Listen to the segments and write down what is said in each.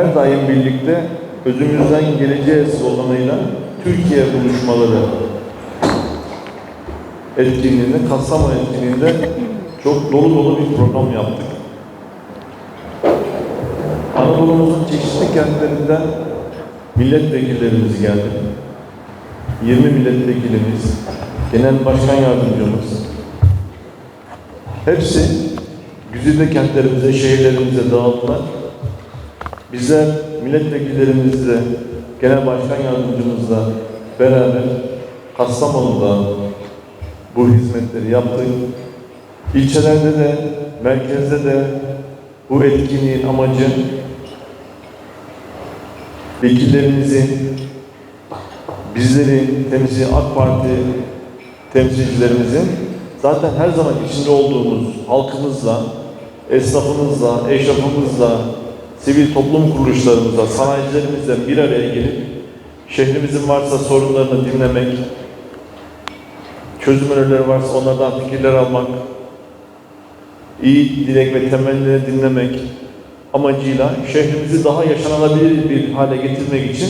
her daim birlikte özümüzden geleceğiz sloganıyla Türkiye buluşmaları etkinliğinde, Kastamonu etkinliğinde çok dolu dolu bir program yaptık. Anadolu'muzun çeşitli kentlerinden milletvekillerimiz geldi. 20 milletvekilimiz, genel başkan yardımcımız, hepsi güzide kentlerimize, şehirlerimize dağıldılar. Bizler milletvekillerimizle, genel başkan yardımcımızla beraber Kastamonu'da bu hizmetleri yaptık. İlçelerde de, merkezde de bu etkinliğin amacı vekillerimizin, bizlerin temsil AK Parti temsilcilerimizin zaten her zaman içinde olduğumuz halkımızla, esnafımızla, eşrafımızla, sivil toplum kuruluşlarımızla, sanayicilerimizle bir araya gelip şehrimizin varsa sorunlarını dinlemek, çözüm önerileri varsa onlardan fikirler almak, iyi dilek ve temennileri dinlemek amacıyla şehrimizi daha yaşanılabilir bir hale getirmek için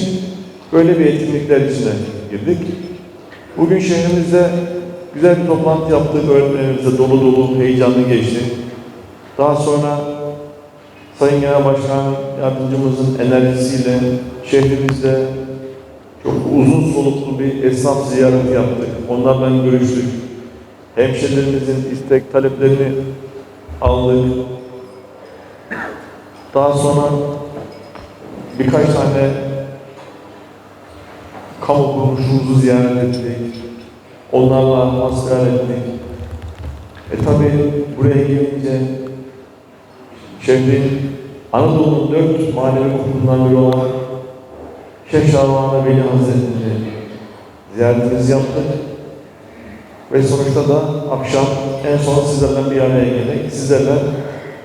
böyle bir etkinlikler içine girdik. Bugün şehrimizde güzel bir toplantı yaptık. Öğretmenlerimizle dolu dolu, heyecanlı geçti. Daha sonra Sayın Genel Başkan Yardımcımızın enerjisiyle şehrimizde çok uzun soluklu bir esnaf ziyareti yaptık. Onlarla görüştük. Hemşehrilerimizin istek taleplerini aldık. Daha sonra birkaç tane kamu kuruluşumuzu ziyaret ettik. Onlarla hasbihal ettik. E tabi buraya gelince şehrin Anadolu'nun dört manevi kurumundan biri olan Şeyh Şaban Veli Hazretleri'ni ziyaretimizi yaptık. Ve sonuçta da akşam en son sizlerle bir araya geldik. Sizlerle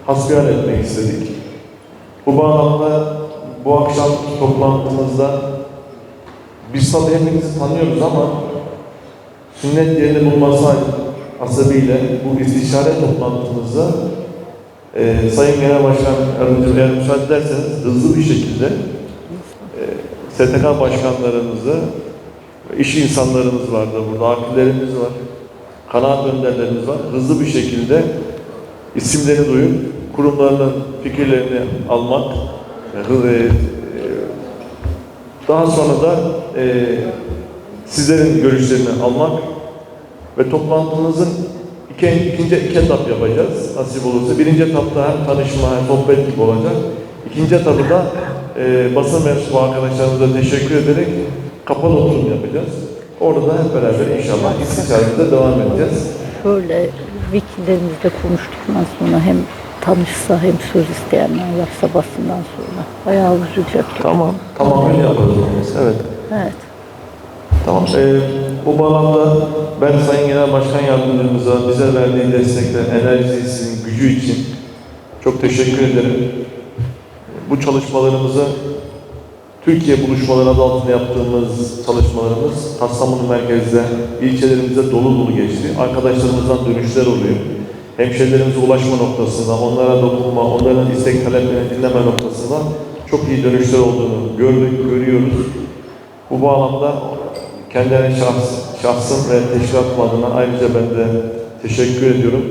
hasbihal etmek istedik. Bu bağlamda bu akşam toplantımızda biz tabii hepimizi tanıyoruz ama sünnet yerini bulması asabıyla bu istişare toplantımızda e, Sayın Genel Başkan Yardımcım eğer müsaade ederseniz hızlı bir şekilde e, STK başkanlarımızı iş insanlarımız vardı burada, akillerimiz var, kanaat önderlerimiz var. Hızlı bir şekilde isimlerini duyup kurumlarının fikirlerini almak, e, hı- e, daha sonra da e, sizlerin görüşlerini almak ve toplantımızın iki, ikinci iki etap yapacağız nasip olursa. Birinci etapta hem tanışma hem sohbet gibi olacak. İkinci etapta da e, basın mensubu arkadaşlarımıza teşekkür ederek kapalı oturum yapacağız. Orada da hep beraber inşallah istişaremize devam edeceğiz. Şöyle vekillerimizle konuştuktan sonra hem tanışsa hem söz isteyenler varsa basından sonra bayağı uzayacak. Tamam. Tamam öyle yaparız. Evet. Evet. Tamam. Ee, bu bağlamda ben Sayın Genel Başkan Yardımcımıza bize verdiği destekle, enerjisinin gücü için çok teşekkür ederim. Bu çalışmalarımızı Türkiye buluşmaları adı altında yaptığımız çalışmalarımız Kastamonu merkezde, ilçelerimizde dolu dolu geçti. Arkadaşlarımızdan dönüşler oluyor. Hemşehrilerimize ulaşma noktasında, onlara dokunma, onların istek taleplerini dinleme noktasında çok iyi dönüşler olduğunu gördük, görüyoruz. Bu bağlamda kendilerine şahs, şahsım ve teşkilatım adına ayrıca ben de teşekkür ediyorum.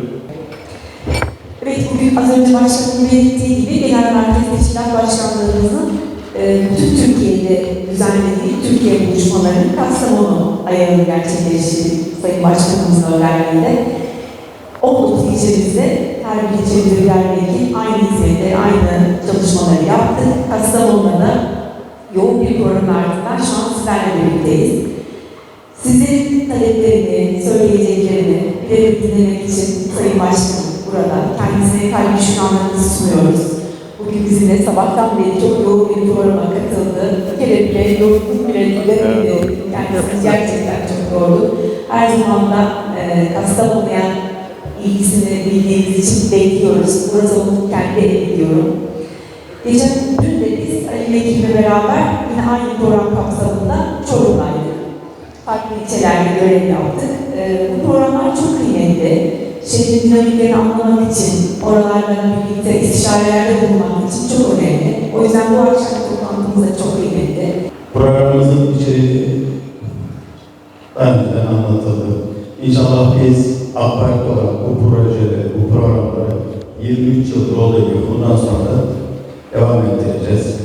Evet, bugün az önce başkanın belirttiği gibi Genel Merkez Teşkilat Başkanlığımızın e, bütün Türkiye'de düzenlediği Türkiye buluşmalarının Kastamonu ayağını gerçekleştirdik Sayın Başkanımızın önderliğiyle. 19 ilçemizde, her bir ilçemizde birer vekil aynı hizmeti, aynı çalışmaları yaptık. Kastamonu'da da yoğun bir program ardından şu an sizlerle birlikteyiz. Sizlerin taleplerini, söyleyeceklerini birebir dinlemek için Sayın Başkanım burada kendisine kalbi şükranlarımızı sunuyoruz. Bugün bizimle sabahtan beri çok yoğun bir programa katıldı. Kere bile yorgunluk bile bilemedi. Kendisini gerçekten çok yordu. Her zaman da e, Kastamonu'ya ilgisini bildiğimiz için bekliyoruz. Burası onun kendi evi diyorum. Geçen dün de biz Ali Vekil'le beraber yine aynı program kapsamında Çorum'daydık farklı ilçelerde görev yaptık. Ee, bu programlar çok kıymetli. şehrin dinamiklerini anlamak için, oralarla birlikte istişarelerde bulunmak için çok önemli. O yüzden bu akşam toplantımız da çok kıymetli. Programımızın içeriği daha önceden anlatıldı. İnşallah biz AK Parti olarak bu projeleri, bu programları 23 yıldır olduğu gibi bundan sonra devam ettireceğiz.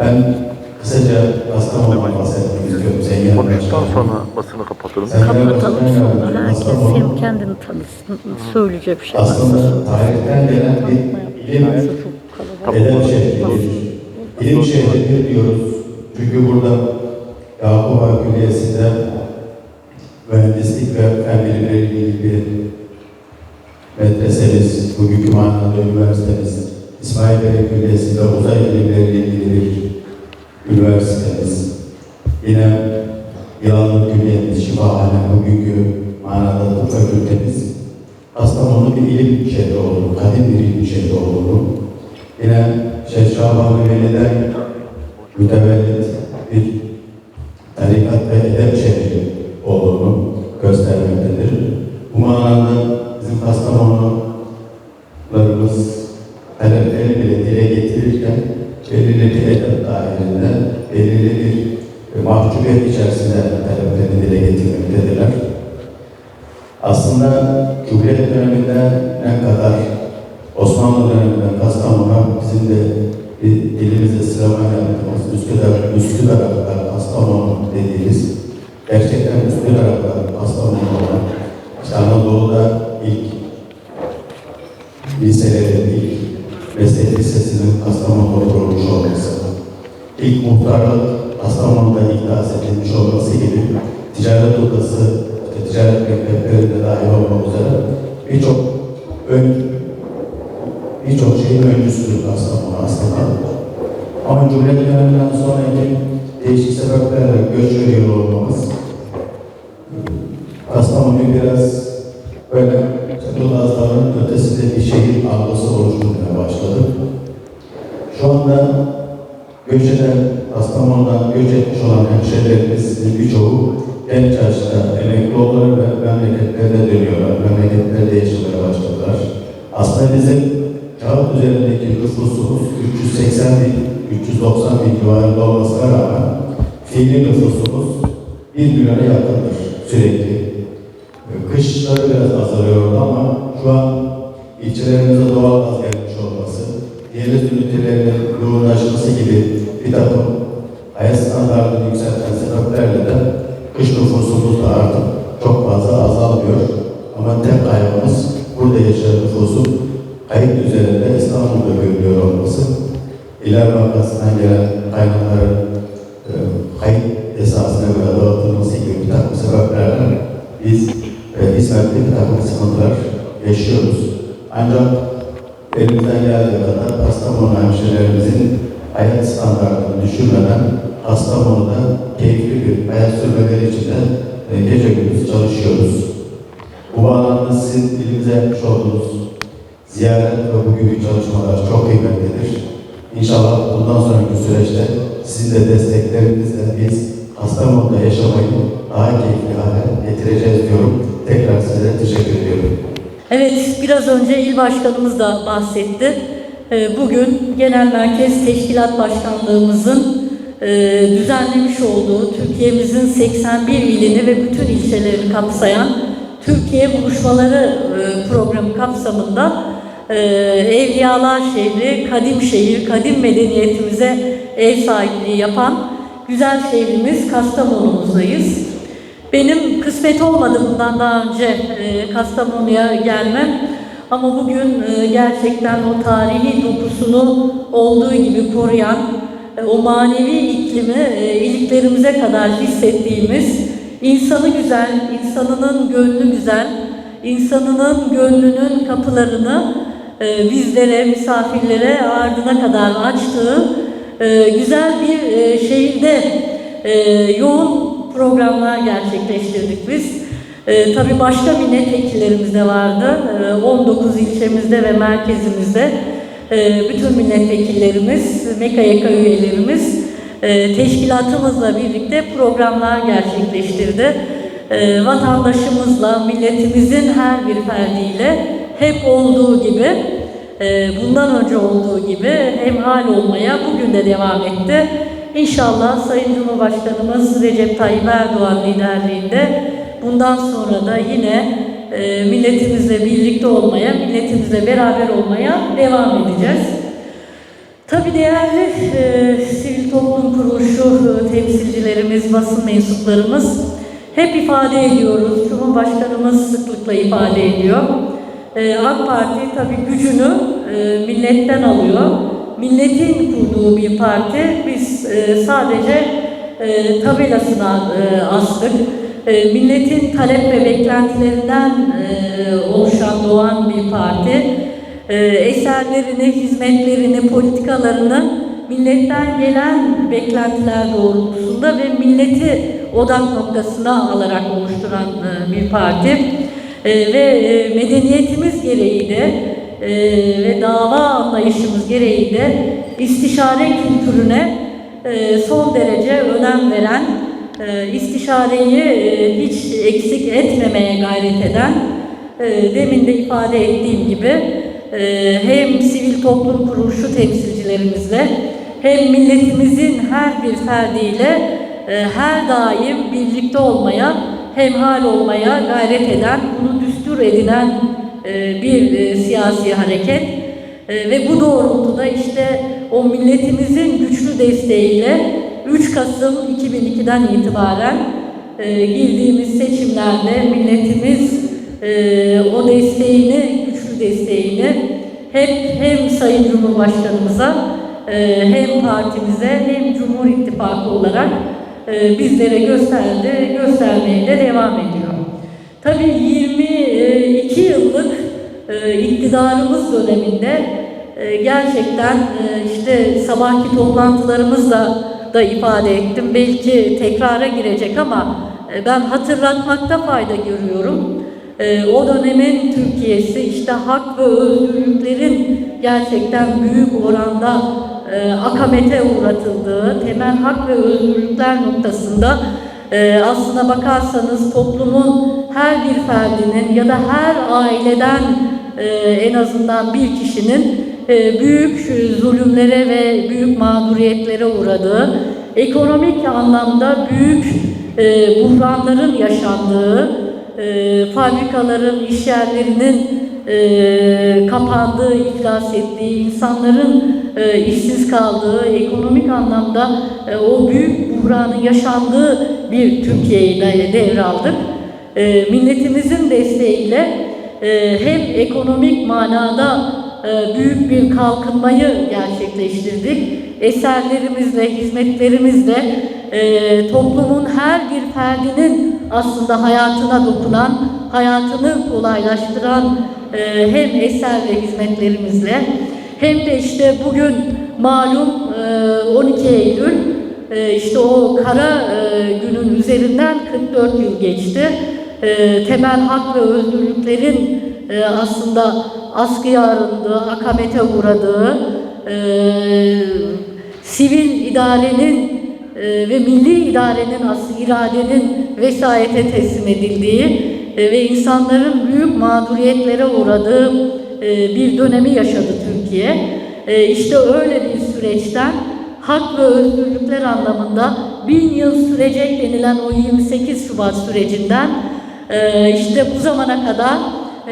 Ben kısaca Kastamonu'dan bahsetmek istiyorum. Sayın Konuştuktan sonra basını Kapatalım Başkanım, sonra herkes hem kendini tanısın, söyleyecek bir şey varsa Aslında tarihten gelen bir ilim. Edep şehridir. İlim şehridir diyoruz. Çünkü burada Yakup Ağa Külliyesi'nde mühendislik ve fen bilimleri ilgili medresemiz, bugünkü manada üniversitemiz, İsmail Bey Külliyesi'nde uzay bilimleri ile ilgili bir üniversitemiz, yine Yılanlı Külliyemiz, Şifahane, bugünkü manada tıp fakültemiz, Kastamonu bir ilim şehri olduğunu, kadim bir ilim şehri olduğunu, yine Şeyh Şaban Veli'den mütevellit bir tarikat ve edep şehri olduğunu göstermektedir. Bu manada bizim Kastamonularımız talepleri bile dile getirirken belirli bir edep dahilinde, belirli bir mahcubiyet içerisinde taleplerini dile getirmektedirler. Aslında Cumhuriyet döneminde ne kadar Osmanlı döneminde Kastamonu bizim de dilimizde sıralama yaptığımız Üsküdar, Üsküdar Aklar, Kastamonu dediğimiz gerçekten Üsküdar Aklar, Kastamonu olan Anadolu'da ilk liselerin, ilk meslek lisesinin Kastamonu'da kurulmuş olması, ilk muhtarlık Kastamonu'da ihdas edilmiş olması gibi ticaret odası, ticaret mektepleri de dahil olmak üzere birçok ön, birçok şeyin öncüsüdür Kastamonu aslında. Ama Cumhuriyet döneminden sonraki değişik sebeplerle göç veriyor olmamız Kastamonu'yu biraz böyle Çakılazların ötesinde bir şehir algısı oluşturmaya başladı. Şu anda göç eden, göç etmiş olan hemşehrilerimizin birçoğu genç yaşta emekli oldular ve memleketlerine dönüyorlar. Memleketlerde yaşamaya başladılar. Aslında bizim kağıt üzerindeki nüfusumuz 380 bin, 390 bin civarında olmasına rağmen fiili nüfusumuz 1 milyona yakındır sürekli. Kışları biraz azalıyor ama şu an ilçelerimize doğal gaz gelmiş olması, deniz ünitelerinin yoğunlaşması gibi bir takım hayat standartını yükselten sebeplerle de kış nüfusumuz da artık çok fazla azalmıyor. Ama tek kaybımız burada yaşayan nüfusun kayıt üzerinde İstanbul'da görülüyor olması. İler Bankası'ndan gelen kaynakların e, kayıt esasına göre dağıtılması gibi bir takım sebeplerle biz e, bir takım sıkıntılar yaşıyoruz. Ancak elimizden geldiği kadar Kastamonu hemşehrilerimizin hayat standartını düşürmeden Kastamonu'da keyifli bir hayat sürmeleri için de e, gece gündüz çalışıyoruz. Bu bağlamda sizin ilimize yapmış olduğunuz ziyaret ve bugünkü çalışmalar çok kıymetlidir. İnşallah bundan sonraki süreçte sizin de desteklerinizle biz Kastamonu'da yaşamayı daha keyifli hale getireceğiz diyorum. Teşekkür ediyorum. Evet, biraz önce il başkanımız da bahsetti. Ee, Bugün Genel Merkez Teşkilat Başkanlığımızın e, düzenlemiş olduğu Türkiye'mizin 81 ilini ve bütün ilçelerini kapsayan Türkiye Buluşmaları e, programı kapsamında e, Evliyalar Şehri, Kadim Şehir, Kadim Medeniyetimize ev sahipliği yapan güzel şehrimiz Kastamonu'muzdayız. Benim kısmet olmadı daha önce e, Kastamonu'ya gelmem. Ama bugün e, gerçekten o tarihi dokusunu olduğu gibi koruyan, e, o manevi iklimi e, iliklerimize kadar hissettiğimiz, insanı güzel, insanının gönlü güzel, insanının gönlünün kapılarını e, bizlere, misafirlere ardına kadar açtığı e, güzel bir e, şehirde e, yoğun programlar gerçekleştirdik biz. E, tabii başka milletvekillerimiz de vardı. E, 19 ilçemizde ve merkezimizde e, bütün milletvekillerimiz, MEKAYK üyelerimiz e, teşkilatımızla birlikte programlar gerçekleştirdi. e, vatandaşımızla, milletimizin her bir ferdiyle hep olduğu gibi, e, bundan önce olduğu gibi hemhal olmaya bugün de devam etti. İnşallah Sayın Cumhurbaşkanımız Recep Tayyip Erdoğan liderliğinde bundan sonra da yine e, milletimizle birlikte olmaya, milletimizle beraber olmaya devam edeceğiz. Tabii değerli e, sivil toplum kuruluşu e, temsilcilerimiz, basın mensuplarımız hep ifade ediyoruz. Cumhurbaşkanımız sıklıkla ifade ediyor. E, AK Parti tabii gücünü e, milletten alıyor. Milletin kurduğu bir parti. Biz e, sadece e, tabelasına e, astık. Milletin talep ve beklentilerinden oluşan, doğan bir parti eserlerini, hizmetlerini, politikalarını milletten gelen beklentiler doğrultusunda ve milleti odak noktasına alarak oluşturan bir parti. Ve medeniyetimiz gereği de e, ve dava anlayışımız gereği de istişare kültürüne e, son derece önem veren, e, istişareyi e, hiç eksik etmemeye gayret eden, e, demin de ifade ettiğim gibi e, hem sivil toplum kuruluşu temsilcilerimizle hem milletimizin her bir ferdiyle e, her daim birlikte olmaya, hemhal olmaya gayret eden, bunu düstur edinen bir e, siyasi hareket. E, ve bu doğrultuda işte o milletimizin güçlü desteğiyle 3 Kasım 2002'den itibaren e, girdiğimiz seçimlerde milletimiz e, o desteğini, güçlü desteğini hep hem Sayın Cumhurbaşkanımıza e, hem partimize hem Cumhur İttifakı olarak e, bizlere gösterdi, göstermeye de devam ediyor. Tabii 22 yıllık e, iktidarımız döneminde e, gerçekten e, işte sabahki toplantılarımızda da ifade ettim. Belki tekrara girecek ama ben hatırlatmakta fayda görüyorum. O dönemin Türkiye'si işte hak ve özgürlüklerin gerçekten büyük oranda akamete uğratıldığı, temel hak ve özgürlükler noktasında e, aslına bakarsanız toplumun her bir ferdinin ya da her aileden e, en azından bir kişinin e, büyük zulümlere ve büyük mağduriyetlere uğradığı, ekonomik anlamda büyük e, buhranların yaşandığı, e, fabrikaların, iş yerlerinin e, kapandığı, iflas ettiği, insanların e, işsiz kaldığı, ekonomik anlamda e, o büyük buhranın yaşandığı bir Türkiye'yi de devraldık. E, milletimizin desteğiyle e, hem ekonomik manada e, büyük bir kalkınmayı gerçekleştirdik. Eserlerimizle, hizmetlerimizle e, toplumun her bir ferdinin aslında hayatına dokunan, hayatını kolaylaştıran e, hem eser ve hizmetlerimizle hem de işte bugün malum e, 12 Eylül e, işte o kara e, günün üzerinden 44 yıl geçti. E, temel hak ve özgürlüklerin e, aslında askıya arındığı, akamete uğradığı, e, sivil idarenin e, ve milli idarenin asıl iradenin vesayete teslim edildiği e, ve insanların büyük mağduriyetlere uğradığı e, bir dönemi yaşadı Türkiye. E, işte öyle bir süreçten hak ve özgürlükler anlamında bin yıl sürecek denilen o 28 Şubat sürecinden e, işte bu zamana kadar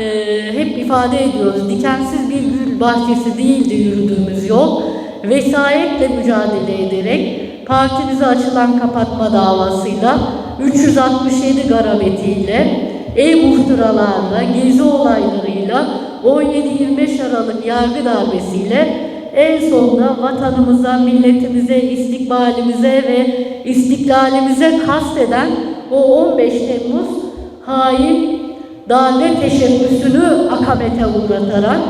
e, hep ifade ediyoruz. Dikensiz bir gül bahçesi değildi yürüdüğümüz yol. Vesayetle mücadele ederek partimize açılan kapatma davasıyla 367 garabetiyle ev muhtıralarla, gezi olaylarıyla 17-25 Aralık yargı darbesiyle en sonunda vatanımıza, milletimize, istikbalimize ve istiklalimize kasteden o 15 Temmuz hain darbe teşebbüsünü akabete uğratarak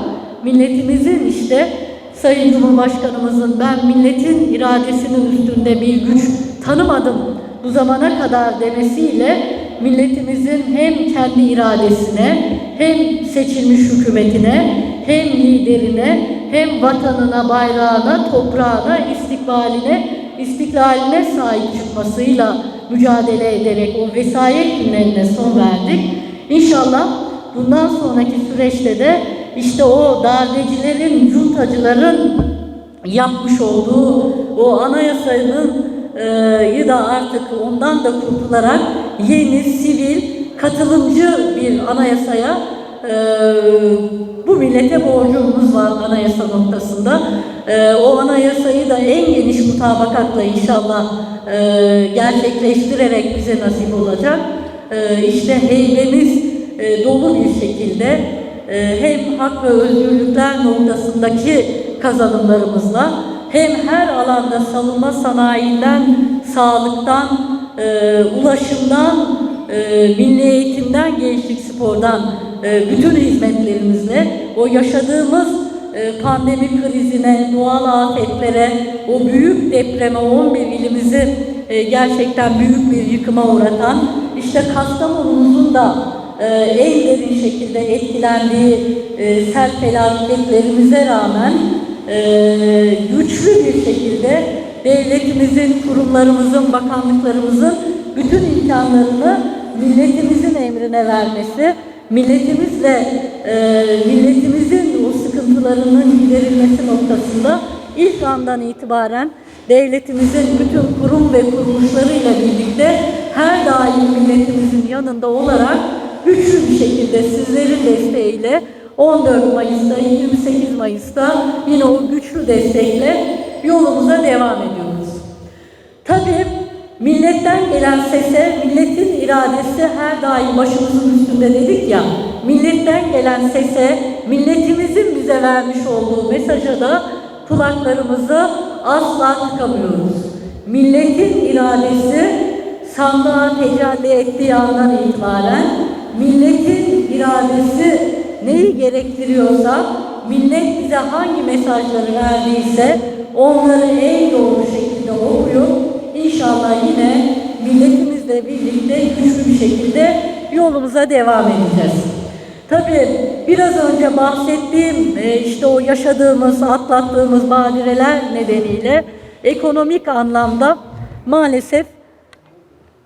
milletimizin işte Sayın Cumhurbaşkanımızın ben milletin iradesinin üstünde bir güç tanımadım bu zamana kadar demesiyle milletimizin hem kendi iradesine hem seçilmiş hükümetine hem liderine hem vatanına, bayrağına, toprağına, istikbaline, istiklaline sahip çıkmasıyla mücadele ederek o vesayet günlerine son verdik. İnşallah bundan sonraki süreçte de işte o darbecilerin, cuntacıların yapmış olduğu o anayasanın e, da artık ondan da kurtularak yeni, sivil, katılımcı bir anayasaya e, bu millete borcumuz var anayasa noktasında. E, o anayasayı da en geniş mutabakatla inşallah e, gerçekleştirerek bize nasip olacak. E, işte heybemiz e, dolu bir şekilde e, hem hak ve özgürlükler noktasındaki kazanımlarımızla hem her alanda savunma sanayinden, sağlıktan, e, ulaşımdan, e, milli eğitimden, gençlik spordan e, bütün hizmetlerimizle o yaşadığımız e, pandemi krizine, doğal afetlere, o büyük depreme 11 ilimizi e, gerçekten büyük bir yıkıma uğratan, işte Kastamonu'muzun da e, en derin şekilde etkilendiği e, sel felaketlerimize rağmen güçlü bir şekilde devletimizin, kurumlarımızın, bakanlıklarımızın bütün imkanlarını milletimizin emrine vermesi, milletimizle e, milletimizin o sıkıntılarının giderilmesi noktasında ilk andan itibaren devletimizin bütün kurum ve kuruluşlarıyla birlikte her daim milletimizin yanında olarak güçlü bir şekilde sizlerin desteğiyle 14 Mayıs'ta, 28 Mayıs'ta yine o güçlü destekle yolumuza devam ediyoruz. Tabii milletten gelen sese, milletin iradesi her daim başımızın üstünde dedik ya, milletten gelen sese, milletimizin bize vermiş olduğu mesaja da kulaklarımızı asla tıkamıyoruz. Milletin iradesi sandığa tecelli ettiği andan itibaren milletin iradesi neyi gerektiriyorsa, millet bize hangi mesajları verdiyse onları en doğru şekilde okuyup inşallah yine milletimizle birlikte güçlü bir şekilde yolumuza devam edeceğiz. Tabii biraz önce bahsettiğim e, işte o yaşadığımız, atlattığımız badireler nedeniyle ekonomik anlamda maalesef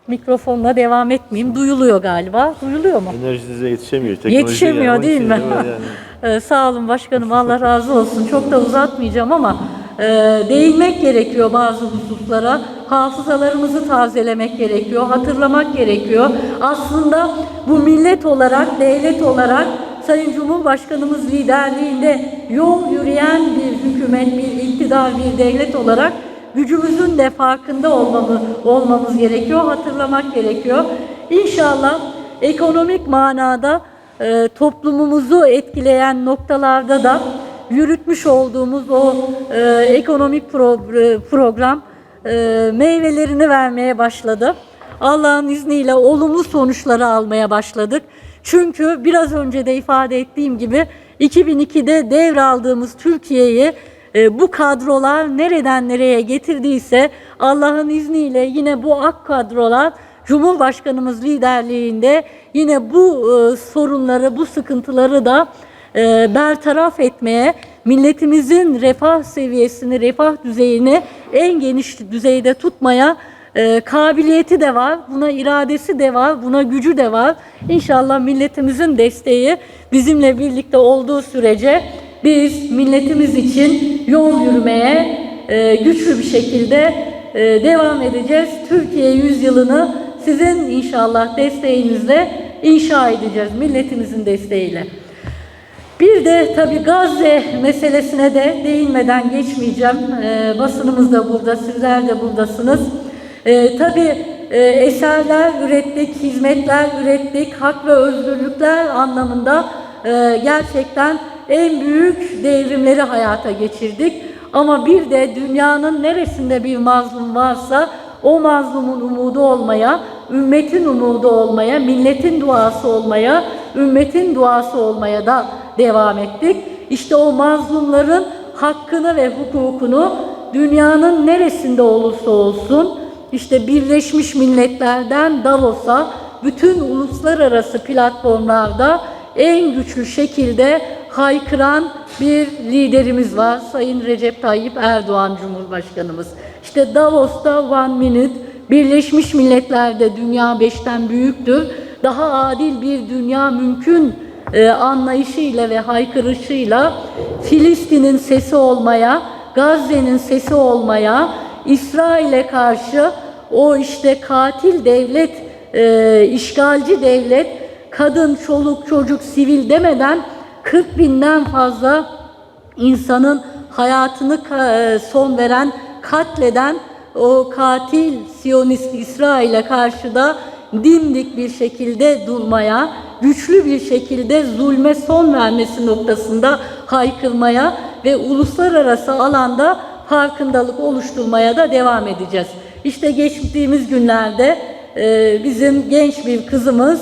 mikrofonla devam etmeyeyim. Duyuluyor galiba. Duyuluyor mu? Enerji size yetişemiyor. teknoloji Yetişemiyor yani. Değil mi? yani. Ee, sağ olun başkanım Allah razı olsun. Çok da uzatmayacağım ama e, değinmek gerekiyor bazı hususlara. Hafızalarımızı tazelemek gerekiyor, hatırlamak gerekiyor. Aslında bu millet olarak, devlet olarak Sayın Cumhurbaşkanımız liderliğinde yol yürüyen bir hükümet, bir iktidar, bir devlet olarak gücümüzün de farkında olmamı, olmamız gerekiyor, hatırlamak gerekiyor. İnşallah ekonomik manada e, toplumumuzu etkileyen noktalarda da yürütmüş olduğumuz o e, ekonomik pro- e, program e, meyvelerini vermeye başladı. Allah'ın izniyle olumlu sonuçları almaya başladık. Çünkü biraz önce de ifade ettiğim gibi 2002'de devraldığımız Türkiye'yi e, bu kadrolar nereden nereye getirdiyse Allah'ın izniyle yine bu ak kadrolar Cumhurbaşkanımız liderliğinde yine bu e, sorunları, bu sıkıntıları da e, bertaraf etmeye, milletimizin refah seviyesini, refah düzeyini en geniş düzeyde tutmaya e, kabiliyeti de var, buna iradesi de var, buna gücü de var. İnşallah milletimizin desteği bizimle birlikte olduğu sürece biz milletimiz için yol yürümeye e, güçlü bir şekilde e, devam edeceğiz. Türkiye yüzyılını sizin inşallah desteğinizle inşa edeceğiz, milletimizin desteğiyle. Bir de tabii Gazze meselesine de değinmeden geçmeyeceğim. Ee, basınımız da burada, sizler de buradasınız. Ee, tabii e, eserler ürettik, hizmetler ürettik, hak ve özgürlükler anlamında e, gerçekten en büyük devrimleri hayata geçirdik. Ama bir de dünyanın neresinde bir mazlum varsa o mazlumun umudu olmaya, ümmetin umudu olmaya, milletin duası olmaya, ümmetin duası olmaya da devam ettik. İşte o mazlumların hakkını ve hukukunu dünyanın neresinde olursa olsun, işte Birleşmiş Milletler'den Davos'a, bütün uluslararası platformlarda en güçlü şekilde haykıran bir liderimiz var. Sayın Recep Tayyip Erdoğan Cumhurbaşkanımız. İşte Davos'ta One Minute, Birleşmiş Milletler'de dünya beşten büyüktür. Daha adil bir dünya mümkün e, anlayışıyla ve haykırışıyla Filistin'in sesi olmaya, Gazze'nin sesi olmaya, İsrail'e karşı o işte katil devlet, e, işgalci devlet, kadın, çoluk, çocuk, sivil demeden 40 binden fazla insanın hayatını e, son veren, katleden o katil Siyonist İsrail'e karşı da dimdik bir şekilde durmaya, güçlü bir şekilde zulme son vermesi noktasında haykırmaya ve uluslararası alanda farkındalık oluşturmaya da devam edeceğiz. İşte geçtiğimiz günlerde e, bizim genç bir kızımız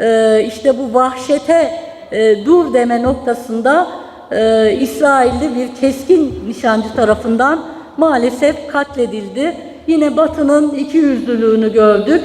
e, işte bu vahşete e, dur deme noktasında e, İsrail'de bir keskin nişancı tarafından maalesef katledildi. Yine Batı'nın iki yüzlülüğünü gördük.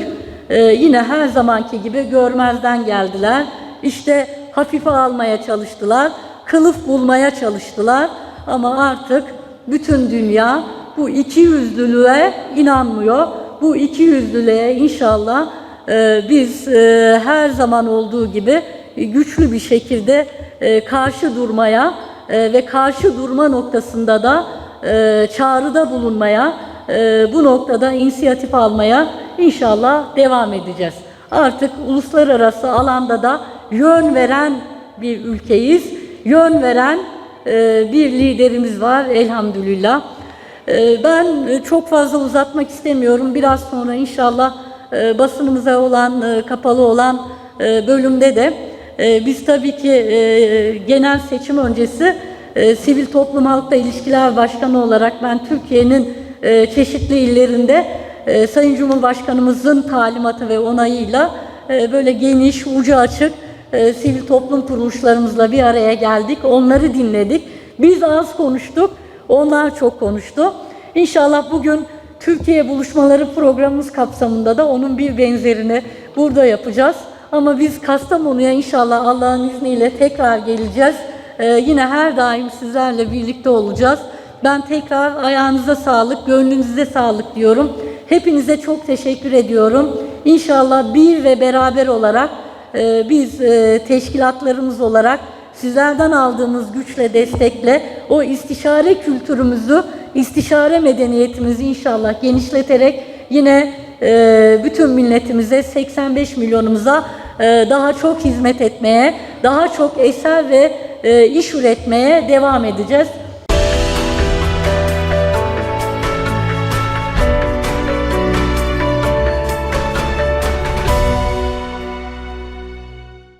E, yine her zamanki gibi görmezden geldiler. İşte hafife almaya çalıştılar, kılıf bulmaya çalıştılar ama artık bütün dünya bu iki yüzlülüğe inanmıyor. Bu iki yüzlülüğe inşallah e, biz e, her zaman olduğu gibi güçlü bir şekilde e, karşı durmaya e, ve karşı durma noktasında da e, çağrıda bulunmaya, bu noktada inisiyatif almaya inşallah devam edeceğiz. Artık uluslararası alanda da yön veren bir ülkeyiz. Yön veren bir liderimiz var elhamdülillah. Ben çok fazla uzatmak istemiyorum. Biraz sonra inşallah basınımıza olan, kapalı olan bölümde de e, biz tabii ki e, genel seçim öncesi e, Sivil Toplum Halkla İlişkiler Başkanı olarak ben Türkiye'nin e, çeşitli illerinde e, Sayın Cumhurbaşkanımızın talimatı ve onayıyla e, böyle geniş, ucu açık e, sivil toplum kuruluşlarımızla bir araya geldik. Onları dinledik. Biz az konuştuk, onlar çok konuştu. İnşallah bugün Türkiye Buluşmaları programımız kapsamında da onun bir benzerini burada yapacağız. Ama biz Kastamonu'ya inşallah Allah'ın izniyle tekrar geleceğiz. Ee, yine her daim sizlerle birlikte olacağız. Ben tekrar ayağınıza sağlık, gönlünüze sağlık diyorum. Hepinize çok teşekkür ediyorum. İnşallah bir ve beraber olarak e, biz e, teşkilatlarımız olarak sizlerden aldığımız güçle, destekle o istişare kültürümüzü, istişare medeniyetimizi inşallah genişleterek yine bütün milletimize, 85 milyonumuza e, daha çok hizmet etmeye, daha çok eser ve e, iş üretmeye devam edeceğiz.